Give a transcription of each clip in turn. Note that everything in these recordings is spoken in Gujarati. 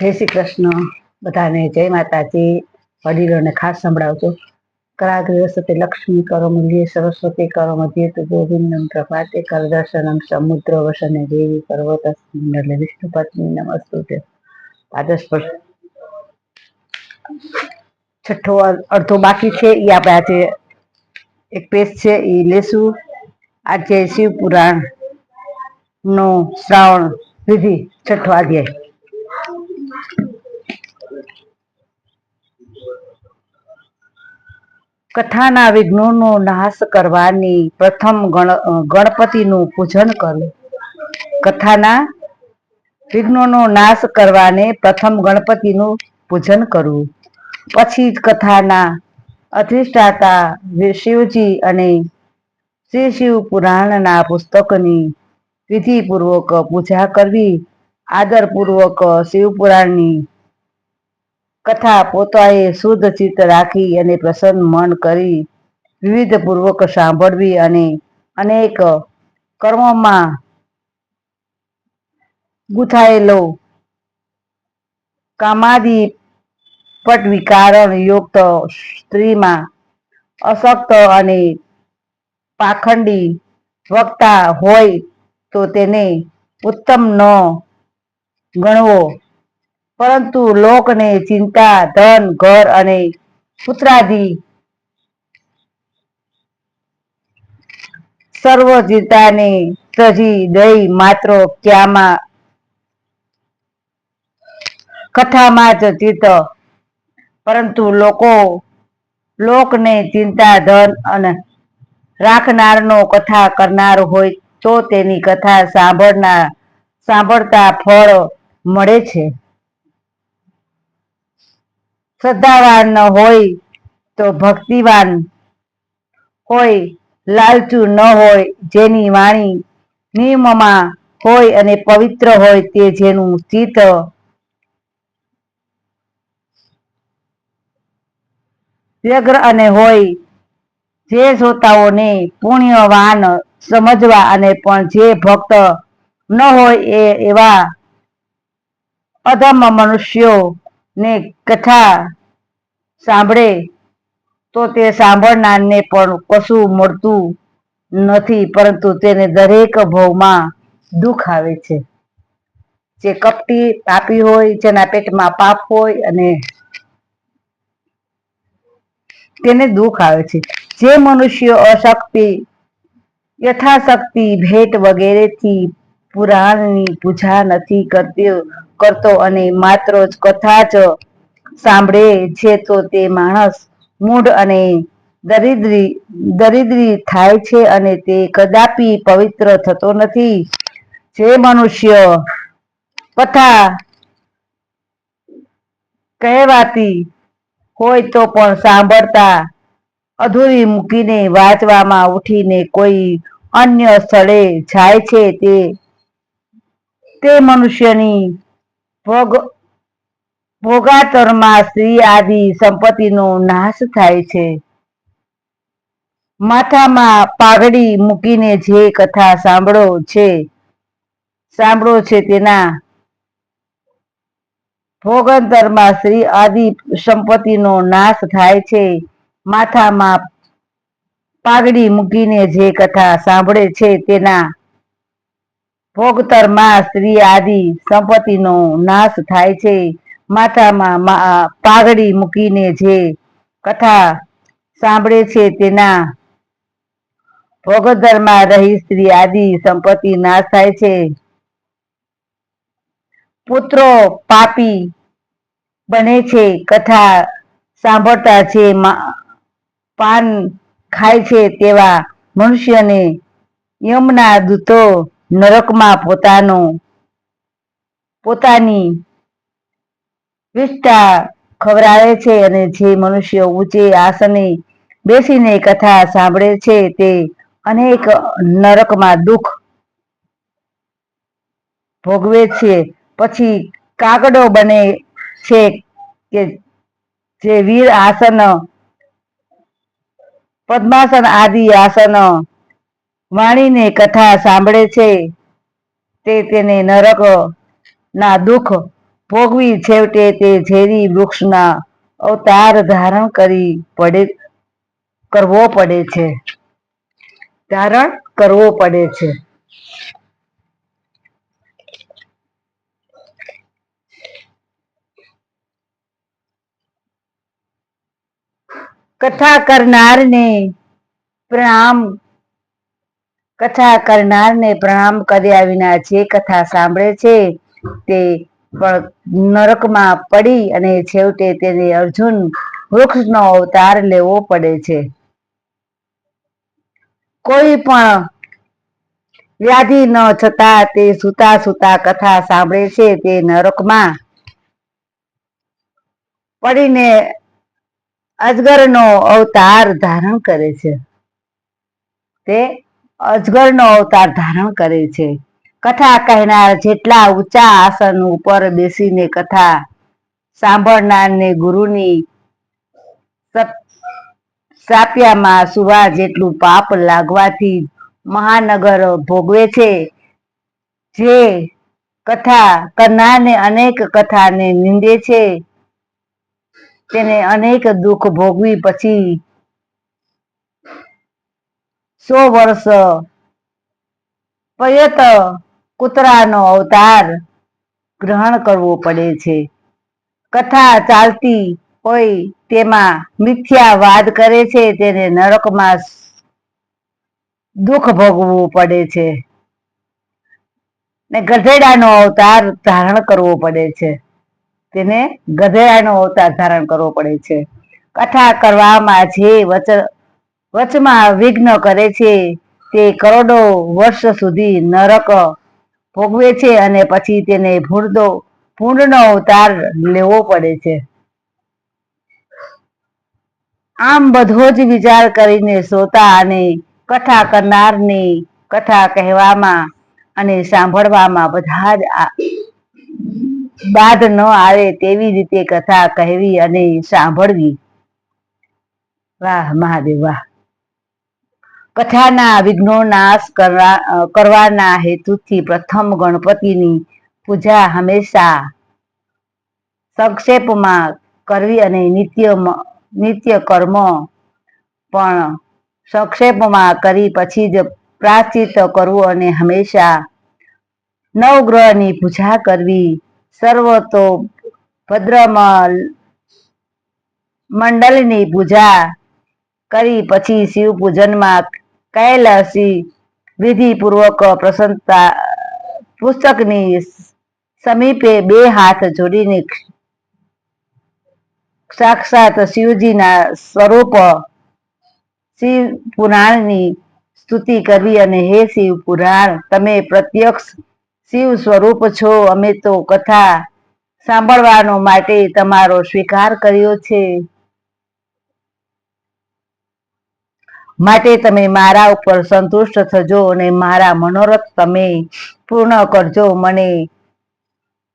જય શ્રી કૃષ્ણ. બધાને જય માતાજી. વડીલોને ખાસ સંભળાવજો. કરાગ સતે લક્ષ્મી કરો મૂલ્ય સરસ્વતી કરો મધ્ય તો ગોવિંદમ પ્રભાતે કર દર્શનમ સમુદ્ર વસને દેવી પર્વત મંડલે વિષ્ણુ પત્ની નમસ્તુતે. આદર્શ પર છઠ્ઠો અડધો બાકી છે. એ આપણે આજે એક પેજ છે. એ લેશું. આજે શિવ પુરાણ નો શ્રાવણ વિધિ, છઠ્ઠો અધ્યાય. કથાના વિઘ્નોનો નાશ કરવાની પ્રથમ ગણ ગણપતિનું પૂજન કરવું કથાના વિઘ્નોનો નાશ કરવાને પ્રથમ ગણપતિનું પૂજન કરવું પછી જ કથાના અધિષ્ઠાતા શિવજી અને શ્રી શિવ પુરાણના પુસ્તકની વિધિપૂર્વક પૂજા કરવી, આદરપૂર્વક શિવ પુરાણની કથા પોતાએ શુદ્ધ ચિત્ત રાખી અને પ્રસન્ન મન કરી વિવિધ પૂર્વક સાંભળવી અને અનેક કર્મોમાં ગુથાયેલો કામાદી પટ વિકારણ યુક્ત સ્ત્રીમાં અશક્ત અને પાખંડી વક્તા હોય તો તેને ઉત્તમ ન ગણવો. પરંતુ લોકને ચિંતા, ધન, ઘર અને પુત્રાદી સર્વ ચિંતાને સજી દઈ માત્ર ક્યામાં કથામાં જ ચિત્ત પરંતુ લોકો, લોકને ચિંતા, ધન અને રાખનારનો કથા કરનાર હોય તો તેની કથા સાંભળનાર સાંભળતા ફળ મળે છે. શ્રદ્ધાવાન હોય તો ભક્તિવાન હોય લાલચુ ન હોય જેની વાણી નિયમમાં હોય અને પવિત્ર હોય તે જેનું ચિત્ત વ્યગ્ર અને હોય જે શ્રોતાઓને પુણ્યવાન સમજવા અને પણ જે ભક્ત ન હોય એ એવા અધમ મનુષ્યો ને કથા સાંભળે, તો તે સાંભળનારને પણ કશું મળતું નથી, પરંતુ તેને દરેક ભવમાં દુઃખ આવે છે. જે કપટી પાપી હોય, જેના પેટમાં પાપ હોય અને તેને દુઃખ આવે છે. જે મનુષ્ય અશક્તિ, યથાશક્તિ, ભેટ વગેરેથી પુરાણની પૂજા નથી કરતી કરતો અને માત્ર જ કથા જ સાંભળે છે તો તે માણસ મૂઢ અને દરિદ્રી દરિદ્રી થાય છે અને તે કદાપી પવિત્ર થતો નથી. જે મનુષ્ય કથા કહેવાતી હોય તો પણ સાંભળતા અધૂરી મૂકીને વાંચવામાં ઉઠીને કોઈ અન્ય સ્થળે જાય છે તે તે મનુષ્યની ભોગ ભોગાતરમાં સ્ત્રી આદિ સંપત્તિનો નાશ થાય છે. માથામાં પાઘડી મૂકીને જે કથા સાંભળો છે સાંભળો છે તેના ભોગંતરમાં સ્ત્રી આદિ સંપત્તિનો નાશ થાય છે. માથામાં પાઘડી મૂકીને જે કથા સાંભળે છે તેના ભોગતરમાં સ્ત્રી આદિ સંપત્તિનો નાશ થાય છે. માથામાં પાઘડી મૂકીને જે કથા સાંભળે છે તેના ભોગતરમાં રહી સ્ત્રી આદિ સંપત્તિ નાશ થાય છે. પુત્રો પાપી બને છે, કથા સાંભળતા છે પાન ખાય છે તેવા મનુષ્યને યમના દૂતો નરકમાં પોતાનો, પોતાની વિષ્ઠા ખવરાવે છે અને જે મનુષ્ય ઊંચે આસને બેસીને કથા સાંભળે છે તે અનેક નરકમાં દુઃખ ભોગવે છે. પછી કાગડો બને છે કે જે વીર આસન, પદ્માસન આદિ આસન વાણીને કથા સાંભળે છે, તે તેને નરક ના દુઃખ ભોગવી છેવટે તે ઝેરી વૃક્ષના અવતાર ધારણ કરી પડે, કરવો પડે છે. ધારણ કરવો પડે છે. કથા કરનારને પ્રણામ કથા કરનારને પ્રણામ કર્યા વિના જે કથા સાંભળે છે તે નરકમાં પડી અને છેવટે તેને અર્જુન વૃક્ષનો અવતાર લેવો પડે છે. કોઈ પણ વ્યાધિ ન છતાં તે સુતા સુતા કથા સાંભળે છે તે નરકમાં પડીને અજગરનો અવતાર ધારણ કરે છે. તે અજગરનો અવતાર ધારણ કરે છે. કથા કહેનાર જેટલા ઊંચા આસન ઉપર બેસીને કથા સાંભળનારને ગુરુની સાપિયામાં સુવા જેટલું પાપ લાગવાથી મહાનગર ભોગવે છે. જે કથા કરનારને અનેક કથાને નિંદે છે. તેને અનેક દુઃખ ભોગવી પછી સો વર્ષ પયત કૂતરાનો અવતાર ગ્રહણ કરવો પડે છે. કથા ચાલતી હોય તેમાં મિથ્યા વાદ કરે છે, તેને નરકમાં દુઃખ ભોગવવું પડે છે. ને ગધેડાનો અવતાર ધારણ કરવો પડે છે. તેને ગધેડાનો અવતાર ધારણ કરવો પડે છે. કથા કરવામાં જે વચ વચમાં વિઘ્ન કરે છે, તે કરોડો વર્ષ સુધી નરક ભોગવે છે અને પછી તેને ભૂંડો પૂર્ણનો અવતાર લેવો પડે છે. આમ બધો જ વિચાર કરીને શ્રોતા અને કથા કરનારની કથા કહેવામાં અને સાંભળવામાં બધા જ બાદ ન આવે તેવી રીતે કથા કહેવી અને સાંભળવી. વાહ, મહાદેવ, વાહ. કથાના વિઘ્નો નાશ કરવાના હેતુથી પ્રથમ ગણપતિની પૂજા હંમેશા સંક્ષેપમાં કરવી અને નિત્ય નિત્ય કર્મ પણ સંક્ષેપમાં કરી પછી જ પ્રાચિત કરવું અને હંમેશા નવગ્રહની પૂજા કરવી. સર્વ તો ભદ્રમલ મંડળની પૂજા કરી પછી શિવ પૂજનમાં કૈલાસી વિધિપૂર્વક પ્રસન્નતા પુસ્તકની સમીપે બે હાથ જોડીને સાક્ષાત શિવજીના સ્વરૂપ શિવ પુરાણની સ્તુતિ કરવી અને હે શિવ પુરાણ, તમે પ્રત્યક્ષ શિવ સ્વરૂપ છો, અમે તો કથા સાંભળવાનો માટે તમારો સ્વીકાર કર્યો છે. માટે તમે મારા ઉપર સંતુષ્ટ થજો અને મારા મનોરથ તમે પૂર્ણ કરજો. મને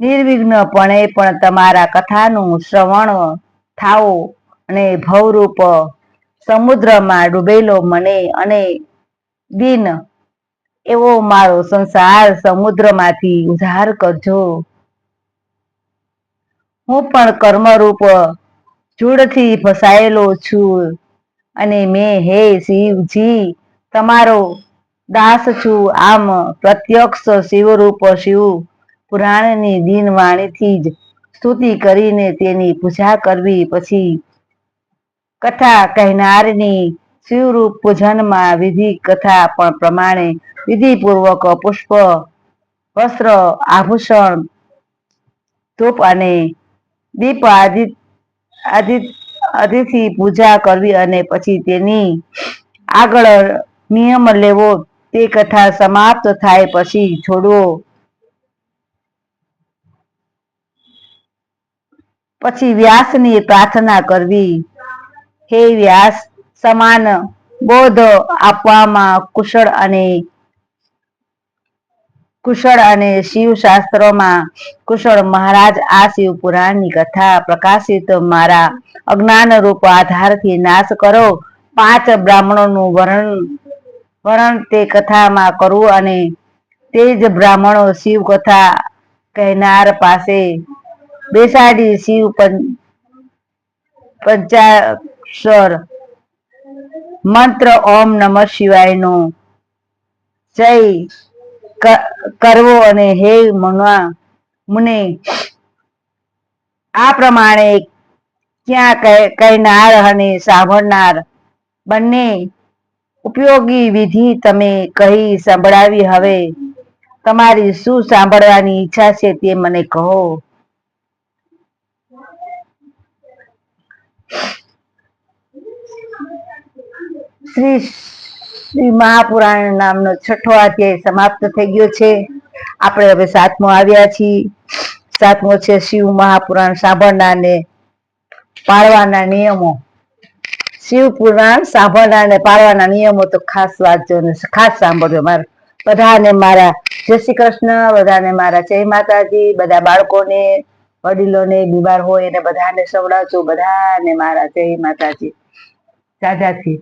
નિર્વિઘ્નપણે પણ તમારા કથાનું શ્રવણ થાઓ અને ભવરૂપ સમુદ્રમાં ડૂબેલો મને અને દિન એવો મારો સંસાર સમુદ્રમાંથી ઉધાર કરજો. હું પણ કર્મરૂપ ચૂડથી ફસાયેલો છું. અને મેં હે શિવજી, તમારો દાસ છું. આમ પ્રત્યક્ષ શિવરૂપ શિવ પુરાણની દિન વાણીથી જ સ્તુતિ કરીને તેની પૂજા કરવી. પછી કથા કહેનારની શિવરૂપ પૂજનમાં વિધિ કથા પણ પ્રમાણે વિધિપૂર્વક પુષ્પ, વસ્ત્ર, આભૂષણ, ધૂપ અને દીપ આદિ આદિ આદિથી પૂજા કરવી અને પછી તેની આગળ નિયમ લેવો, તે કથા સમાપ્ત થાય પછી છોડવો પછી વ્યાસની પ્રાર્થના કરવી. હે વ્યાસ, સમાન બોધ આપવામાં કુશળ અને કુશળ અને શિવ શાસ્ત્રોમાં કુશળ મહારાજ આ શિવ પુરાણની કથા પ્રકાશિત. મારા અજ્ઞાન રૂપ આધારથી નાશ કરો. પાંચ બ્રાહ્મણોનું વર્ણન વર્ણન તે કથામાં કરવું અને તે જ બ્રાહ્મણો શિવ કથા કહેનાર પાસે બેસાડી શિવ પં- પંચાક્ષર. મંત્ર ઓમ નમઃ શિવાયનો. જય કરવો અને હે મનવા મને આ પ્રમાણે ક્યાં કહેનાર અને સાંભળનાર બંને ઉપયોગી વિધિ તમે કહી સંભળાવી હવે. તમારી શું સાંભળવાની ઈચ્છા છે તે મને કહો. શ્રી શ્રી મહાપુરાણ નામનો છઠ્ઠો અધ્યાય સમાપ્ત થઈ ગયો છે. આપણે હવે સાતમો આવ્યા છીએ. સાતમો છે શિવ મહાપુરાણ સાંભળનારને પાળવાના નિયમો. શિવ પુરાણ સાંભળનાર ને પાળવાના નિયમો તો ખાસ વાંચજો ને ખાસ સાંભળજો મારા. બધાને મારા જય શ્રી કૃષ્ણ, બધાને મારા જય માતાજી, બધા બાળકોને, વડીલોને બીમાર હોય એને બધાને સવડાવજો બધાને મારા જય માતાજી. દાદાથી